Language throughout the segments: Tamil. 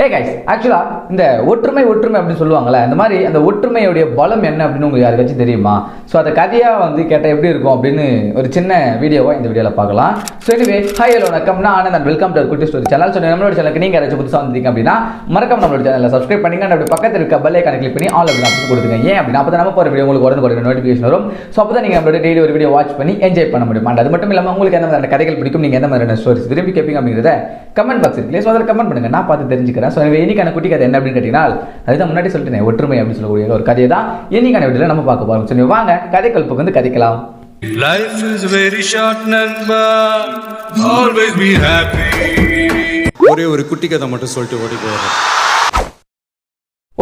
ஏ கைஸ் ஆக்சுவலாக இந்த ஒற்றுமை ஒற்றுமை அப்படின்னு சொல்லுவாங்களே இந்த மாதிரி அந்த ஒற்றுமையுடைய பலம் என்ன அப்படின்னு உங்களுக்கு யாருக்காச்சும் தெரியுமா? ஸோ அதை கதையாக வந்து கேட்டால் எப்படி இருக்கும் அப்படின்னு ஒரு சின்ன வீடியோவாக இந்த வீடியோவில் பார்க்கலாம். ஸோ எனவே ஹை ஹலோ வணக்கம். நான் Anand welcome to Kutti story channel so நம்மளோட சேனலுக்கு நீங்கள் யாராச்சும் புதுசாக வந்தீங்க அப்படின்னா மறக்காம நம்மளோட சேனலில் சப்ஸ்கிரைப் பண்ணிங்க. அப்படி பக்கத்தில் இருக்க பெல் ஐக்கான கிளிக் பண்ணி ஆல் அப்படின்னு ஆப்ஷன் கொடுத்துங்க ஏன் அப்படின்னா அப்போ நம்ம போகிற வீடியோ உங்களுக்கு உடனே உடனே நோட்டிஃபிகேஷன் வரும். ஸோ அப்போ தான் நீங்கள் நம்மளோட டெய்லி ஒரு வீடியோ வாட்ச் பண்ணி என்ஜாய் பண்ண முடியும். அது மட்டும் இல்லாமல் உங்களுக்கு எந்த மாதிரியான கதைகள் பிடிக்கும் நீங்கள் எந்த மாதிரியான ஸ்டோரிஸ் விரும்பி கேட்பீங்க அப்படிங்கிறத கமெண்ட் பாக்ஸ் இருக்கு ஸோ அதில் கமெண்ட் பண்ணுங்க. நான் பார்த்து தெரிஞ்சுக்கிறேன். ஸோ இன்னைக்கான குட்டி கதை என்ன அப்படின்னு கேட்டீங்கன்னா அதுதான் முன்னாடி சொல்லிட்டேன் ஒற்றுமை அப்படின்னு சொல்லக்கூடிய ஒரு கதையை தான் இன்னைக்கான வீடியோவில் நம்ம பார்க்க போகிறோம் சரி வாங்க கதைகள் வந்து கதைக்கலாம் Life is very short, Nanda. Always be happy. ஒரே ஒரு குட்டி கதை மட்டும் சொல்லிட்டு ஓடி போயிடுறேன்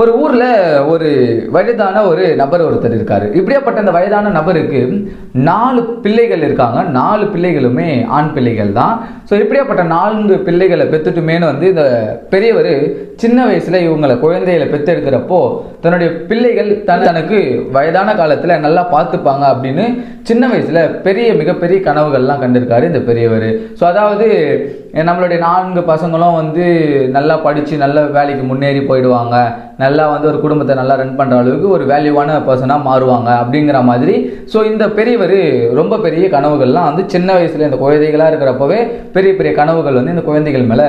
ஒரு ஊரில் ஒரு வயதான ஒரு நபர் ஒருத்தர் இருக்காரு. இப்படியாப்பட்ட அந்த வயதான நபருக்கு நாலு பிள்ளைகள் இருக்காங்க. நாலு பிள்ளைகளுமே ஆண் பிள்ளைகள் தான். ஸோ இப்படியாப்பட்ட நான்கு பிள்ளைகளை பெற்றுட்டுமேனு வந்து இந்த பெரியவர் சின்ன வயசுல இவங்களை குழந்தைகளை பெற்றெடுக்கிறப்போ தன்னுடைய பிள்ளைகள் தன் தனக்கு வயதான காலத்தில் நல்லா பார்த்துப்பாங்க அப்படின்னு சின்ன வயசுல பெரிய மிகப்பெரிய கனவுகள்லாம் கண்டிருக்காரு இந்த பெரியவர். ஸோ அதாவது நம்மளுடைய நான்கு பசங்களும் வந்து நல்லா படித்து நல்ல வேலைக்கு முன்னேறி போயிடுவாங்க. நல்லா வந்து ஒரு குடும்பத்தை நல்லா ரன் பண்ணுற அளவுக்கு ஒரு வேல்யூவான பர்சனாக மாறுவாங்க அப்படிங்கிற மாதிரி. ஸோ இந்த பெரியவர் ரொம்ப பெரிய கனவுகள்லாம் வந்து சின்ன வயசில் இந்த குழந்தைகளாக இருக்கிறப்பவே பெரிய பெரிய கனவுகள் வந்து இந்த குழந்தைகள் மேலே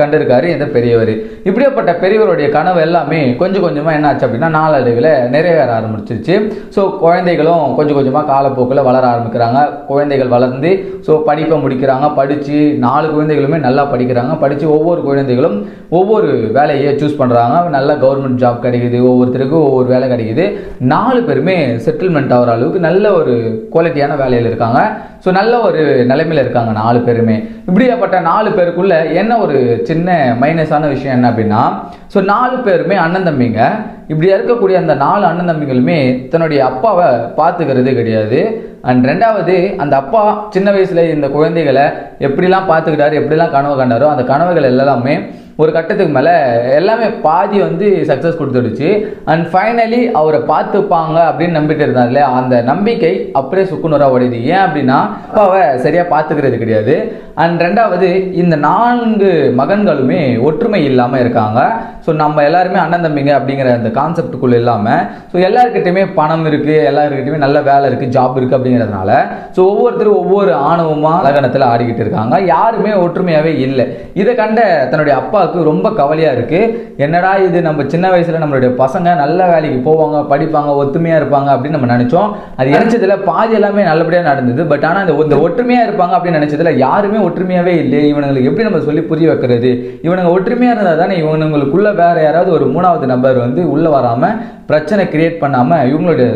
கண்டிருக்காரு இந்த பெரியவர். இப்படியாப்பட்ட பெரியவருடைய கனவு எல்லாமே கொஞ்சம் கொஞ்சமாக என்ன ஆச்சு அப்படின்னா நாளடைவில் நிறைவேற ஆரம்பிச்சிருச்சு. ஸோ குழந்தைகளும் கொஞ்சம் கொஞ்சமாக காலப்போக்கில் வளர ஆரம்பிக்கிறாங்க. குழந்தைகள் வளர்ந்து ஸோ படிப்பை முடிக்கிறாங்க படித்து நாலு குழந்தைகளுமே நல்லா படிக்கிறாங்க. படித்து ஒவ்வொரு குழந்தைகளும் ஒவ்வொரு வேலையை சூஸ் பண்ணுறாங்க நல்ல கவர்மெண்ட் ஜாப் கிடைக்குது ஒவ்வொருத்தருக்கும் ஒவ்வொரு வேலை கிடைக்குது. நாலு பேருமே செட்டில்மெண்ட் ஆகிற அளவுக்கு நல்ல ஒரு குவாலிட்டியான வேலையில் இருக்காங்க. ஸோ நல்ல ஒரு நிலைமையில் இருக்காங்க நாலு பேருமே. இப்படியாப்பட்ட நாலு பேருக்குள்ள என்ன ஒரு சின்ன மைனஸான விஷயம் என்ன அப்படின்னா ஸோ நாலு பேருமே அண்ணன் தம்பிங்க. இப்படி இருக்கக்கூடிய அந்த நாலு அண்ணன் தம்பிகளுமே தன்னுடைய அப்பாவை பார்த்துக்கிறதே கிடையாது. அண்ட் ரெண்டாவது அந்த அப்பா சின்ன வயசுல இந்த குழந்தைகளை எப்படிலாம் பார்த்துக்கிட்டாரு எப்படிலாம் கனவு கண்டாரோ அந்த கனவுகள் எல்லாமே ஒரு கட்டத்துக்கு மேலே எல்லாமே பாதி வந்து சக்ஸஸ் கொடுத்துடுச்சு. அண்ட் ஃபைனலி அவரை பார்த்துப்பாங்க அப்படின்னு நம்பிட்டு இருந்தார்ல அந்த நம்பிக்கை அப்படியே சுக்குநூறாக உடையுது ஏன் அப்படின்னா அப்பாவை சரியாக பார்த்துக்கிறது கிடையாது. அண்ட் ரெண்டாவது இந்த நான்கு மகன்களுமே ஒற்றுமை இல்லாமல் இருக்காங்க. ஸோ நம்ம எல்லாருமே அண்ணன் தம்பிங்க அப்படிங்கிற அந்த கான்செப்டுக்குள்ளே இல்லாமல் ஸோ எல்லாருக்கிட்டையுமே பணம் இருக்குது எல்லாருக்கிட்டையுமே நல்ல வேலை இருக்குது ஜாப் இருக்குது அப்படிங்கிறதுனால ஸோ ஒவ்வொருத்தரும் ஒவ்வொரு ஆணவமாக லகனத்தில் ஆடிக்கிட்டு இருக்காங்க. யாருமே ஒற்றுமையாகவே இல்லை. இதை கண்ட தன்னுடைய அப்பாவுக்கு ரொம்ப கவலையாக இருக்குது என்னடா இது நம்ம சின்ன வயசில் நம்மளுடைய பசங்க நல்ல வேலைக்கு போவாங்க படிப்பாங்க ஒத்துமையாக இருப்பாங்க அப்படின்னு நம்ம நினச்சோம். அது நினச்சதுல பாதி எல்லாமே நல்லபடியாக நடந்தது. பட் ஆனால் இந்த இந்த ஒற்றுமையாக இருப்பாங்க அப்படின்னு நினச்சதுல யாருமே ஒற்றுமையாகவே இல்லை இவனுங்களுக்கு எப்படி நம்ம சொல்லி புரிய வைக்கிறது? இவனுங்க ஒற்றுமையாக இருந்தால் தானே இவனுங்களுக்குள்ள வேற யாராவது ஒரு மூணாவது நபர் வந்து உள்ளே வராமல் பிரச்சனை கிரியேட் பண்ணாமல் இவங்களுடைய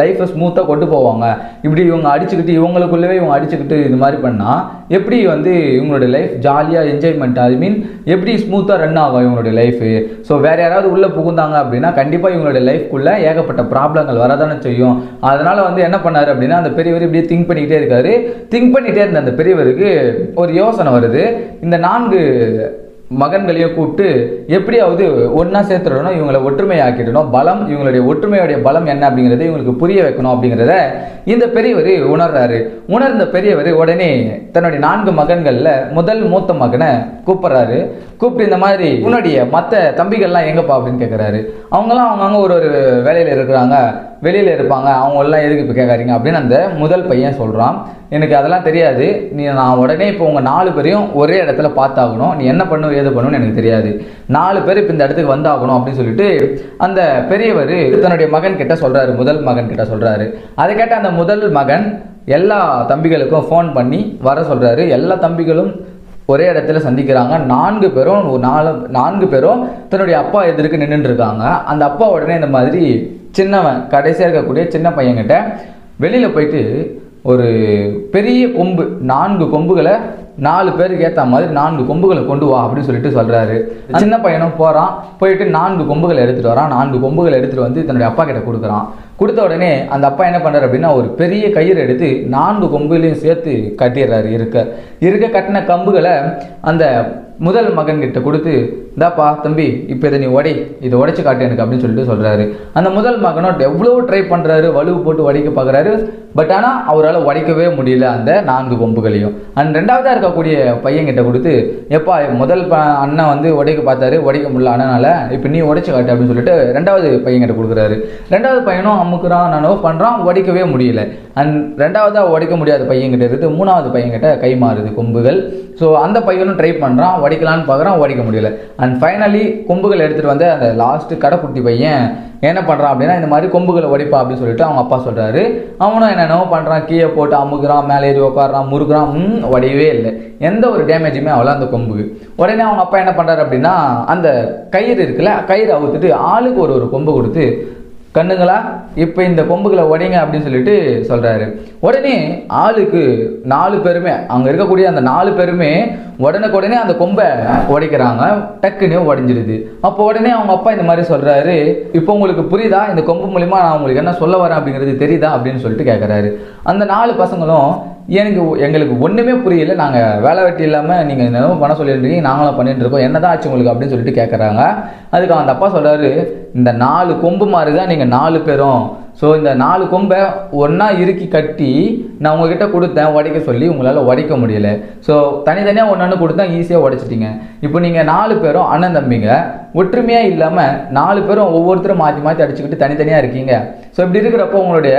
லைஃப்பை ஸ்மூத்தாக கொண்டு போவாங்க. இப்படி இவங்க அடிச்சுக்கிட்டு இவங்களுக்குள்ளவே இவங்க அடிச்சுக்கிட்டு இது மாதிரி பண்ணால் எப்படி வந்து இவங்களுடைய லைஃப் ஜாலியாக என்ஜாய்மெண்ட் ஐ மீன் எப்படி ஸ்மூத்தாக ரன் ஆகும் இவங்களோட லைஃபு ஸோ வேறு யாராவது உள்ளே புகுந்தாங்க அப்படின்னா கண்டிப்பாக இவங்களுடைய லைஃப்குள்ளே ஏகப்பட்ட ப்ராப்ளங்கள் வரதானே செய்யும். அதனால் வந்து என்ன பண்ணார் அப்படின்னா அந்த பெரியவர் இப்படியே திங்க் பண்ணிக்கிட்டே இருக்காரு. திங்க் பண்ணிகிட்டே இருந்த அந்த பெரியவருக்கு ஒரு யோசனை வருது. இந்த நான்கு மகன்களையும் கூப்பிட்டு எப்படியாவது ஒன்றா சேர்த்துடணும் இவங்களை ஒற்றுமை ஆக்கிடணும் பலம் இவங்களுடைய ஒற்றுமையுடைய பலம் என்ன அப்படிங்கிறத இவங்களுக்கு புரிய வைக்கணும் அப்படிங்கிறத இந்த பெரியவர் உணர்றாரு. உணர்ந்த பெரியவர் உடனே தன்னுடைய நான்கு மகன்களில் முதல் மூத்த மகனை கூப்பிட்றாரு. கூப்பிட்டு இந்த மாதிரி உன்னுடைய மற்ற தம்பிகள்லாம் எங்கப்பா? அப்படின்னு கேட்குறாரு அவங்களாம் அவங்கவுங்க ஒரு ஒரு வேலையில் இருக்கிறாங்க. வெளியில் இருப்பாங்க. அவங்க எல்லாம் எதுக்கு இப்போ கேட்காதீங்க அப்படின்னு அந்த முதல் பையன் சொல்கிறான் எனக்கு அதெல்லாம் தெரியாது. நீ நான் உடனே இப்போ உங்கள் நாலு பேரையும் ஒரே இடத்துல பார்த்தாகணும். நீ என்ன பண்ணும் ஏது பண்ணுன்னு எனக்கு தெரியாது. நாலு பேர் இப்போ இந்த இடத்துக்கு வந்தாகணும் அப்படின்னு சொல்லிட்டு அந்த பெரியவர் தன்னுடைய மகன் கிட்ட சொல்கிறாரு முதல் மகன் கிட்ட சொல்கிறாரு அதை கேட்ட அந்த முதல் மகன் எல்லா தம்பிகளுக்கும் ஃபோன் பண்ணி வர சொல்கிறாரு எல்லா தம்பிகளும் ஒரே இடத்துல சந்திக்கிறாங்க. நான்கு பேரும் ஒரு நாலு நான்கு பேரும் தன்னுடைய அப்பா எதிர்க்கு நின்றுட்டு இருக்காங்க. அந்த அப்பா உடனே இந்த மாதிரி சின்னவன் கடைசியாக இருக்கக்கூடிய சின்ன பையன்கிட்ட வெளியில் போயிட்டு ஒரு பெரிய கொம்பு நான்கு கொம்புகளை நாலு பேருக்கு ஏற்ற மாதிரி நான்கு கொம்புகளை கொண்டு வா அப்படின்னு சொல்லிட்டு சொல்கிறாரு சின்ன பையனும் போகிறான் போயிட்டு நான்கு கொம்புகளை எடுத்துகிட்டு வரான். நான்கு கொம்புகளை எடுத்துகிட்டு வந்து தன்னுடைய அப்பா கிட்ட கொடுக்குறான். கொடுத்த உடனே அந்த அப்பா என்ன பண்ணுறாரு அப்படின்னா ஒரு பெரிய கயிறு எடுத்து நான்கு கொம்புகளையும் சேர்த்து கட்டிடுறாரு இருக்க. இருக்க கட்டின கம்புகளை அந்த முதல் மகன் கிட்ட கொடுத்து இந்தாப்பா தம்பி இப்போ இதை நீ உடை இதை உடைச்சு காட்டு எனக்கு அப்படின்னு சொல்லிட்டு சொல்கிறாரு அந்த முதல் மகனும் எவ்வளோ ட்ரை பண்ணுறாரு வலுவு போட்டு உடைக்க பார்க்குறாரு பட் ஆனால் அவரால் உடைக்கவே முடியல அந்த நான்கு கொம்புகளையும் அண்ட் ரெண்டாவதாக இருக்கக்கூடிய பையன் கிட்ட கொடுத்து எப்பா முதல் ப அண்ணன் வந்து உடைக்க பார்த்தாரு உடைக்க முடியல அண்ணனால இப்போ நீ உடைச்சு காட்டு அப்படின்னு சொல்லிட்டு ரெண்டாவது பையன் கிட்ட கொடுக்குறாரு. ரெண்டாவது பையனும் அமுக்குறான் நானோ பண்ணுறான் உடைக்கவே முடியல. அண்ட் ரெண்டாவதாக உடைக்க முடியாத பையன் கிட்ட இருந்து மூணாவது பையன் கிட்ட கை மாறுது கொம்புகள். ஸோ அந்த பையனும் ட்ரை பண்ணுறான் உடைக்கலான்னு பார்க்குறான் உடைக்க முடியல. அண்ட் ஃபைனலி கொம்புகள் எடுத்துகிட்டு வந்து அந்த லாஸ்ட்டு கடைக்குட்டி பையன் என்ன பண்ணுறான் அப்படின்னா இந்த மாதிரி கொம்புகளை உடைப்பா அப்படின்னு சொல்லிட்டு அவங்க அப்பா சொல்கிறாரு அவனும் என்னென்னவோ பண்ணுறான் கீழே போட்டு அமுக்குறான் மேலே ஏறி உட்காடுறான் முறுக்குறான் ம் உடையவே இல்லை. எந்த ஒரு டேமேஜுமே அவ்வளோ அந்த கொம்புக்கு. உடனே அவங்க அப்பா என்ன பண்ணுறாரு அப்படின்னா அந்த கயிறு இருக்குல்ல கயிறு அவுத்துட்டு ஆளுக்கு ஒரு ஒரு கொம்பு கொடுத்து கண்ணுங்களா? இப்போ இந்த கொம்புகளை உடைங்க அப்படின்னு சொல்லிட்டு சொல்கிறாரு உடனே ஆளுக்கு நாலு பேருமே அங்கே இருக்கக்கூடிய அந்த நாலு பேருமே உடனுக்குடனே அந்த கொம்பை உடைக்கிறாங்க. டக்குன்னு உடைஞ்சிடுது. அப்போ உடனே அவங்க அப்பா இந்த மாதிரி சொல்கிறாரு இப்போ உங்களுக்கு புரியுதா? இந்த கொம்பு மூலிமா நான் உங்களுக்கு என்ன சொல்ல வரேன் அப்படிங்கிறது தெரியுதா? அப்படின்னு சொல்லிட்டு கேட்குறாரு அந்த நாலு பசங்களும் எனக்கு எங்களுக்கு ஒன்றுமே புரியல. நாங்கள் வேலை வெட்டி இல்லாமல் நீங்கள் என்னமோ பண்ண சொல்லியிருக்கீங்க நாங்களும் பண்ணிட்டு இருக்கோம். என்னதான் ஆச்சு உங்களுக்கு அப்படின்னு சொல்லிட்டு கேட்குறாங்க அதுக்கு அந்த அப்பா சொல்கிறாரு இந்த நாலு கொம்பு மாதிரி தான் நீங்கள் நாலு பேரும். ஸோ இந்த நாலு கொம்பை ஒன்றா இறுக்கி கட்டி நான் உங்ககிட்ட கொடுத்தேன் உடைக்க சொல்லி உங்களால் உடைக்க முடியல. ஸோ தனித்தனியாக ஒன்று கொடுத்தா ஈஸியாக உடைச்சிட்டிங்க. இப்போ நீங்கள் நாலு பேரும் அண்ணன் தம்பிங்க ஒற்றுமையாக இல்லாமல் நாலு பேரும் ஒவ்வொருத்தரும் மாற்றி மாற்றி அடிச்சுக்கிட்டு தனித்தனியாக இருக்கீங்க. ஸோ இப்படி இருக்கிறப்போ உங்களுடைய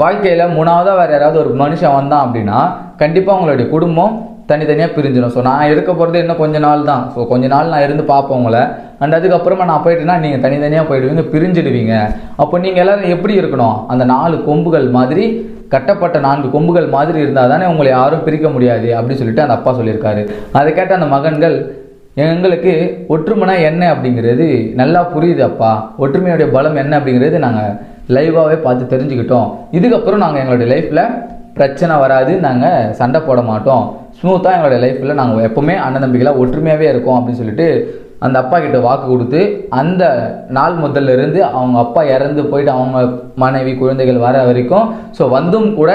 வாழ்க்கையில் மூணாவதாக வேறு யாராவது ஒரு மனுஷன் வந்தான் அப்படின்னா கண்டிப்பாக உங்களுடைய குடும்பம் தனித்தனியாக பிரிஞ்சிடும் ஸோ நான் இருக்க போகிறது இன்னும் கொஞ்ச நாள் தான். ஸோ கொஞ்ச நாள் நான் இருந்து பார்ப்போம் உங்களை. அண்ட் அதுக்கப்புறமா நான் போயிட்டேன்னா நீங்கள் தனித்தனியாக போயிடுவீங்க பிரிஞ்சிடுவீங்க. அப்போ நீங்கள் எல்லோரும் எப்படி இருக்கணும்? அந்த நாலு கொம்புகள் மாதிரி கட்டப்பட்ட நான்கு கொம்புகள் மாதிரி இருந்தால் தானே உங்களை யாரும் பிரிக்க முடியாது அப்படின்னு சொல்லிட்டு அந்த அப்பா சொல்லியிருக்காரு. அதை கேட்ட அந்த மகன்கள் எங்களுக்கு ஒற்றுமைனா என்ன அப்படிங்கிறது நல்லா புரியுது அப்பா. ஒற்றுமையுடைய பலம் என்ன அப்படிங்கிறது நாங்கள் லைவாகவே பார்த்து தெரிஞ்சுக்கிட்டோம். இதுக்கப்புறம் நாங்கள் எங்களுடைய லைஃப்பில் பிரச்சனை வராது நாங்கள் சண்டை போட மாட்டோம். ஸ்மூத்தாக எங்களுடைய லைஃப்பில் நாங்கள் எப்போவுமே அண்ணன் தம்பிகளாக ஒற்றுமையாகவே இருக்கோம் அப்படின்னு சொல்லிட்டு அந்த அப்பா கிட்ட வாக்கு கொடுத்து அந்த நாள் முதல்ல இருந்து அவங்க அப்பா இறந்து போயிட்டு அவங்க மனைவி குழந்தைகள் வர வரைக்கும் ஸோ வந்தும் கூட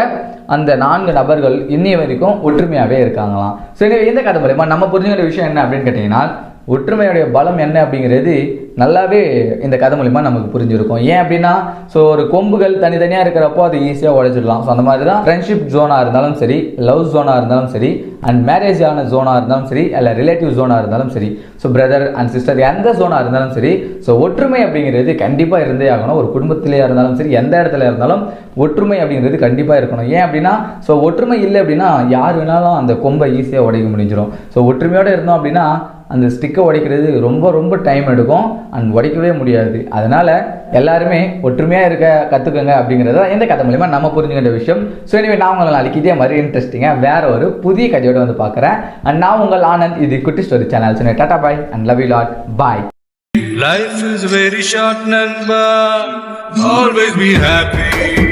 அந்த நான்கு நபர்கள் இன்னைய வரைக்கும் ஒற்றுமையாகவே இருக்காங்களாம். சரி இந்த கதை மூலயமா நம்ம புரிஞ்சுக்கிற விஷயம் என்ன அப்படின்னு கேட்டிங்கன்னா ஒற்றுமையுடைய பலம் என்ன அப்படிங்கிறது நல்லாவே இந்த கதை மூலிமா நமக்கு புரிஞ்சிருக்கும். ஏன் அப்படின்னா ஸோ ஒரு கொம்புகள் தனித்தனியாக இருக்கிறப்போ அது ஈஸியாக உழைச்சிடலாம் ஸோ அந்த மாதிரி தான் ஃப்ரெண்ட்ஷிப் ஜோனாக இருந்தாலும் சரி லவ் ஜோனாக இருந்தாலும் சரி அண்ட் மேரேஜ் ஆன ஜோனாக இருந்தாலும் சரி இல்லை ரிலேட்டிவ் ஜோனாக இருந்தாலும் சரி. ஸோ பிரதர் அண்ட் சிஸ்டர் எந்த ஜோனாக இருந்தாலும் சரி ஸோ ஒற்றுமை அப்படிங்கிறது கண்டிப்பாக இருந்தே ஆகணும். ஒரு குடும்பத்திலேயே இருந்தாலும் சரி எந்த இடத்துல இருந்தாலும் ஒற்றுமை அப்படிங்கிறது கண்டிப்பாக இருக்கணும். ஏன் அப்படின்னா ஸோ ஒற்றுமை இல்லை அப்படின்னா யார் வேணாலும் அந்த கொம்பை ஈஸியாக உடைக்க முடிஞ்சிடும். ஸோ ஒற்றுமையோடு இருந்தோம் அப்படின்னா அந்த ஸ்டிக்கை உடைக்கிறது ரொம்ப ரொம்ப டைம் எடுக்கும். அண்ட் உடைக்கவே முடியாது. அதனால் எல்லாருமே ஒற்றுமையாக இருக்க கற்றுக்கோங்க அப்படிங்கிறத இந்த கதை மூலிமா நம்ம புரிஞ்சுக்கிட்ட விஷயம். ஸோ எனவே நான் உங்களை நாளைக்கு இதே மாதிரி இன்ட்ரெஸ்டிங்காக வேற ஒரு புதிய கதையோடு வந்து பார்க்குறேன். அண்ட் நான் உங்கள் ஆனந்த் இது குட்டி ஸ்டோரி சேனல் சொன்னேன் tata bye and love you lot bye Life is very short, Nanba. Always be happy.